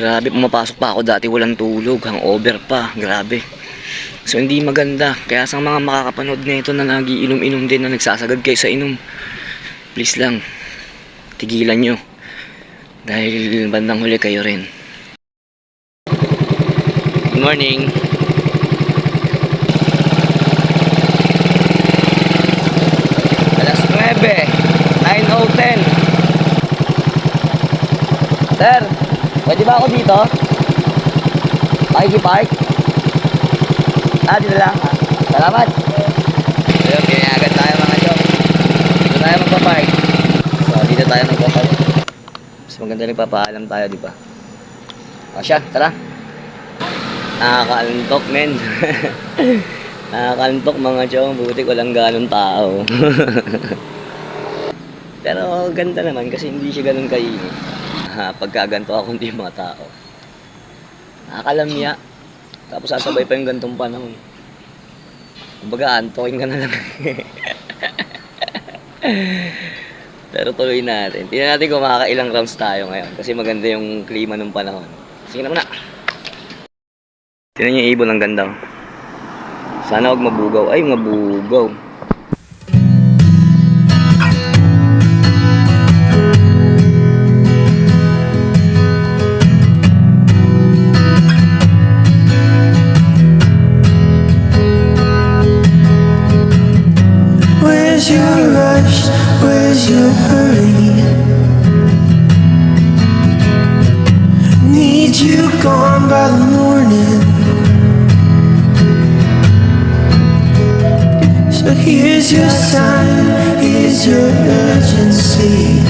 Grabe, pumapasok pa ako dati walang tulog, hangover pa, grabe. So hindi maganda. Kaya sa mga makakapanood na ito na lagi inom-inom din na nagsasagad kayo sa inom, please lang, tigilan nyo. Dahil bandang huli kayo rin. Good morning. Alas 9, 9.10. Sir, pwede ba ako dito? Pakikipark? Ah, dito lang. Ah, Salamat. Ayun, kinayagan tayo mga chong. Dito tayo magpapark. So, dito tayo magpapark. Mas maganda nagpapaalam tayo, di ba? O siya, tara. Nakakaantok, men. Nakakaantok mga chong. Buti ko lang ganun tao. Pero ganda naman kasi hindi siya ganun kainit. Ha, pagka ganito ako hindi mga tao. Nakakalamya. Tapos sasabay pa yung gantong panahon. Kumbaga, antokin ka na lang. Pero tuloy natin. Tingnan natin kung makakailang rounds tayo ngayon. Kasi maganda yung klima ng panahon. Sige na muna. Tingnan yung ibon, ang ganda. oh. Sana huwag mabugaw. Ay, mabugaw. Gone by the morning. So here's your sign, here's your urgency.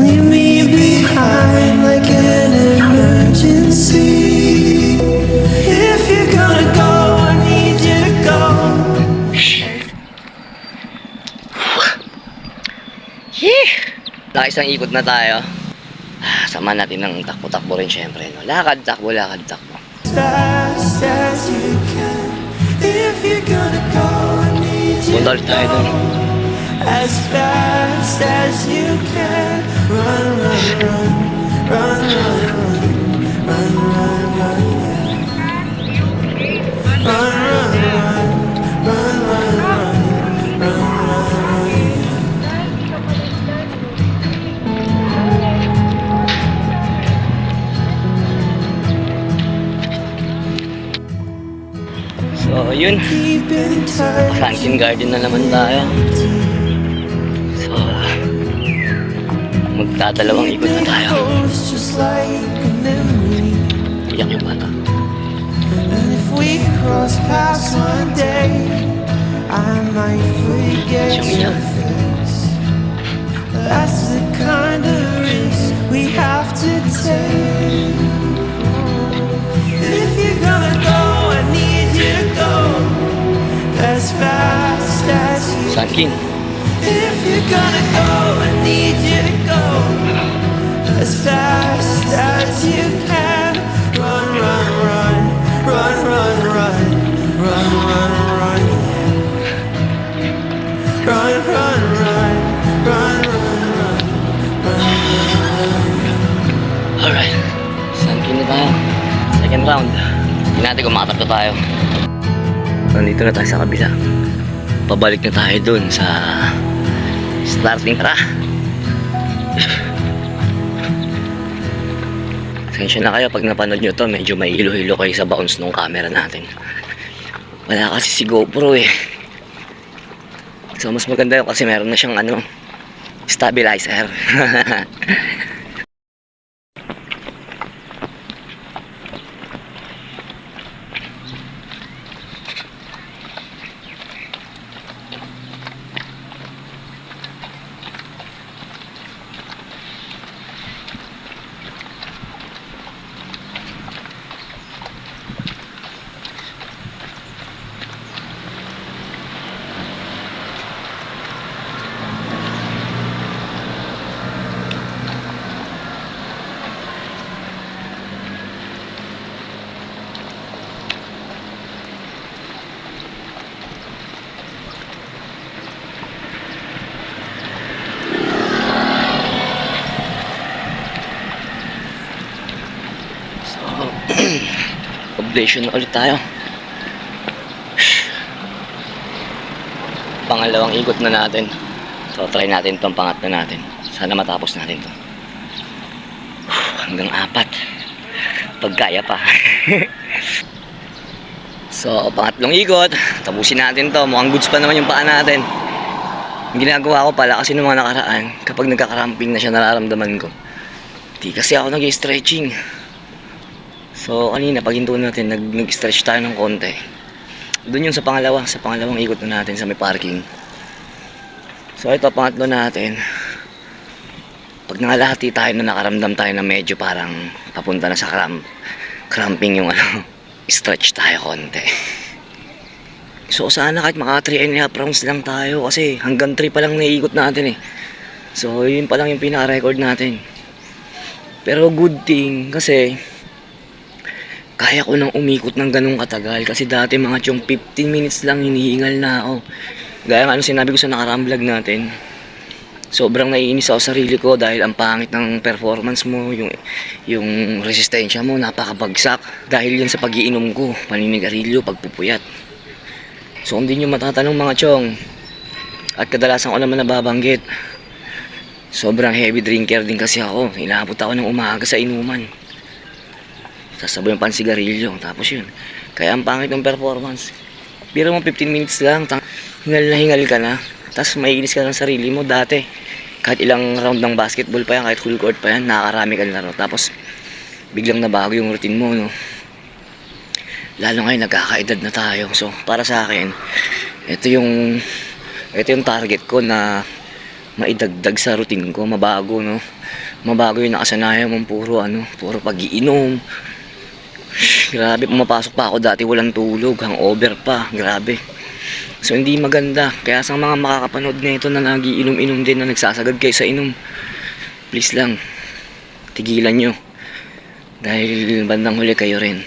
Leave me behind like an emergency. If you're gonna go, I need you to go. Nakisang ikot na tayo. Sama natin ng takbo-takbo rin syempre. No? Lakad, takbo, lakad, takbo. Punta ulit tayo dun. as fast as you can. Run, run, run, run, run, run, So, yun. Franklin Garden na naman tayo. So, magdadalawang ikot na tayo. Iyak yung bata. And if Franklin, If you're gonna go, I need you to go as fast as you can. Run, run, run, run, run, run, run, run, run. Run, run, run, run, run, run, run. alright. Franklin na tayo. Second round. Hindi natin kung makatatlo tayo. Nandito na tayo sa kabila. Pabalik na tayo dun sa starting tara. Sensya na kayo pag napanood nyo to, medyo may hilo-hilo kayo sa bounce ng camera natin. Wala kasi si GoPro eh. So mas maganda yun kasi meron na siyang ano, stabilizer. Completion ulit tayo. Pangalawang ikot na natin. So, try natin itong pangatlo natin. Sana matapos natin to. Hanggang apat. Pagkaya pa. so, pangatlong ikot. Tapusin natin to. Mukhang goods pa naman yung paa natin. Ginagawa ko pala kasi nung mga nakaraan, kapag nagkakaramping na siya nararamdaman ko. Di kasi ako nag-stretching. So, kanina, pag hinto natin, nag- nag-stretch tayo ng konti. Doon yung sa pangalawa, sa pangalawang ikot na natin sa may parking. So, ito, pangatlo natin. Pag nangalahati tayo na nakaramdam tayo na medyo parang papunta na sa cramp, cramping yung ano, stretch tayo konti. So, sana kahit maka 3 and a half rounds lang tayo kasi hanggang 3 pa lang naiikot natin eh. So, yun pa lang yung pinaka-record natin. Pero good thing kasi kaya ko nang umikot ng ganung katagal kasi dati mga tiyong 15 minutes lang hinihingal na ako. Gaya nga ano sinabi ko sa nakaraang vlog natin. Sobrang naiinis ako sa sarili ko dahil ang pangit ng performance mo, yung yung resistensya mo napakabagsak dahil yan sa pagiinom ko, paninigarilyo, pagpupuyat. So kung di nyo matatanong mga chong at kadalasan ko naman nababanggit sobrang heavy drinker din kasi ako. Inaabot ako ng umaga sa inuman sasabay yung pansigarilyo tapos yun. Kaya ang pangit ng performance. Biro mo 15 minutes lang tang hingal na hingal ka na. Tapos maiinis ka ng sarili mo dati. Kahit ilang round ng basketball pa yan kahit full court pa yan nakakarami ka laro tapos biglang nabago yung routine mo no? Lalo ngayon nagkakaedad na tayo. So para sa akin ito yung ito yung target ko na maidagdag sa routine ko. Mabago no? Mabago yung nakasanayan mong puro ano puro pagiinom Grabe, pumapasok pa ako dati walang tulog, hangover pa, grabe. So hindi maganda, kaya sa mga makakapanood na ito na nagiinom-inom din na nagsasagad kayo sa inom, please lang, tigilan nyo. Dahil bandang huli kayo rin.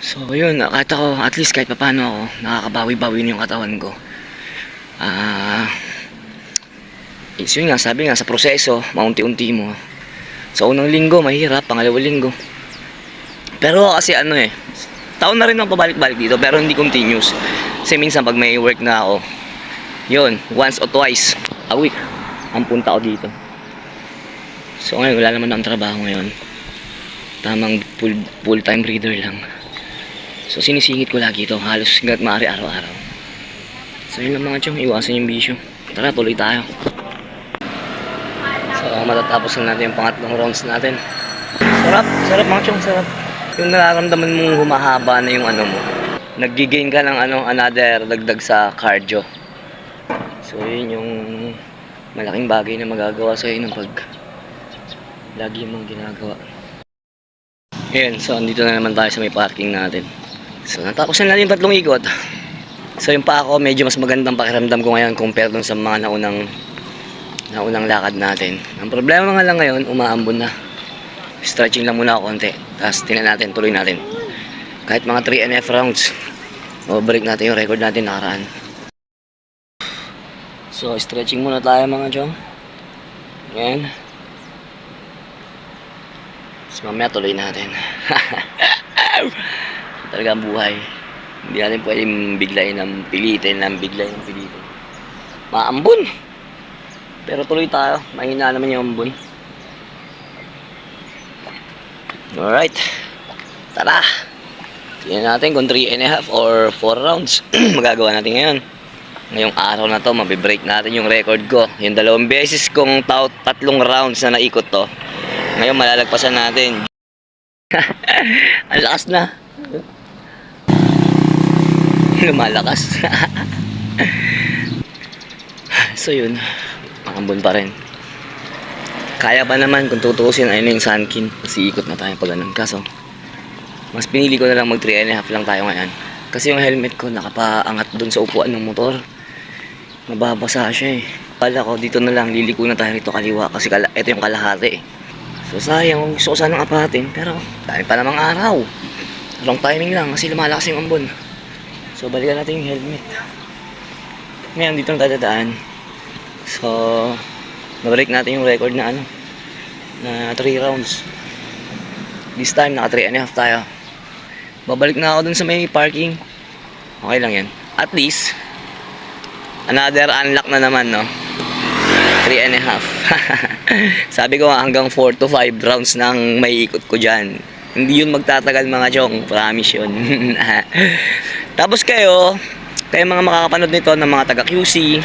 So yun, kahit ako, at least kahit papano ako, nakakabawi-bawi na yung katawan ko. Ah... is yun nga, sabi nga, sa proseso, maunti-unti mo. Sa unang linggo, mahirap, pangalawang linggo. Pero kasi ano eh, taon na rin ako pabalik-balik dito pero hindi continuous. Kasi minsan pag may work na ako, yun, once or twice a week, ang punta ako dito. So ngayon, wala naman akong trabaho ngayon. Tamang full, full-time reader lang. So sinisingit ko lagi ito, halos hanggat maaari araw-araw. So yun lang mga chong, iwasan yung bisyo. Tara, tuloy tayo. So matatapos na natin yung pangatlong rounds natin. Sarap, sarap mga chong, sarap. Yung nararamdaman mong humahaba na yung ano mo. Nag-gain ka ng ano, another dagdag sa cardio. So yun yung malaking bagay na magagawa sa ng pag lagi mong ginagawa. Ngayon, so andito na naman tayo sa may parking natin. So natapos na natin tatlong ikot. So yung pa ako, medyo mas magandang pakiramdam ko ngayon compared dun sa mga naunang naunang lakad natin. Ang problema nga lang ngayon, umaambon na stretching lang muna ako konti. Tapos tingnan natin, tuloy natin. Kahit mga 3 and a half rounds, mababalik natin yung record natin nakaraan. So, stretching muna tayo mga chong. Yan. Tapos mamaya tuloy natin. Talaga ang buhay. Hindi natin pwedeng biglayin ng pilitin, ng biglayin ng pilitin. Maambon! Pero tuloy tayo. Mahina naman yung ambon. Alright. Tara. Tingnan natin kung 3 and a half or 4 rounds magagawa natin ngayon. Ngayong araw na to, mabibreak natin yung record ko. Yung dalawang beses kong tao, tatlong rounds na naikot to. Ngayon malalagpasan natin. Ang lakas na. Lumalakas. so yun, makambon pa rin. Kaya pa naman kung tutuusin ayun yung sunkin. Kasi ikot na tayo pag ganun. Kaso, mas pinili ko na lang mag 3 and a half lang tayo ngayon. Kasi yung helmet ko nakapaangat dun sa upuan ng motor. Mababasa siya eh. Pala ko, dito na lang, liliko na tayo rito kaliwa. Kasi kala, ito yung kalahati eh. So sayang, gusto ko sanang apatin. Pero, dami pa namang araw. Wrong timing lang kasi lumalakas yung ambon. So, balikan natin yung helmet. Ngayon, dito na dadadaan. So, Mabreak natin yung record na ano na 3 rounds. This time naka 3 and a half tayo. babalik na ako dun sa may parking. Okay lang yan. At least, another unlock na naman, no? 3 and a half. Sabi ko hanggang 4 to 5 rounds nang may ikot ko dyan. Hindi yun magtatagal mga chong. Promise yun. Tapos kayo, kayo mga makakapanood nito ng mga taga QC,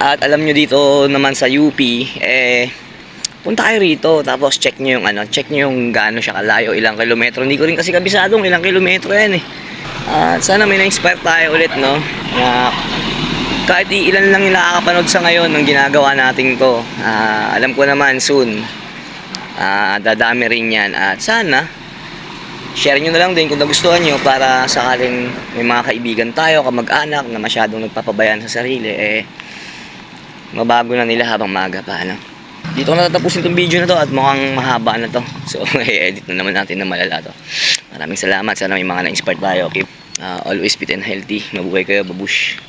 at alam nyo dito naman sa UP, eh, punta kayo rito, tapos check nyo yung ano, check nyo yung gaano siya kalayo, ilang kilometro. Hindi ko rin kasi kabisadong ilang kilometro yan eh. At sana may na-inspire tayo ulit, no? Na kahit ilan lang nakakapanood sa ngayon ng ginagawa natin to. Ah, alam ko naman soon, ah, dadami rin yan. At sana, share nyo na lang din kung nagustuhan nyo para sakaling may mga kaibigan tayo, kamag-anak na masyadong nagpapabayaan sa sarili, eh, mabago na nila habang maaga pa, ano. Dito ko natatapusin itong video na to at mukhang mahaba na to. So, i-edit na naman natin na malala to. Maraming salamat. Sana may mga na-inspire tayo. Keep uh, always fit and healthy. Mabuhay kayo, babush.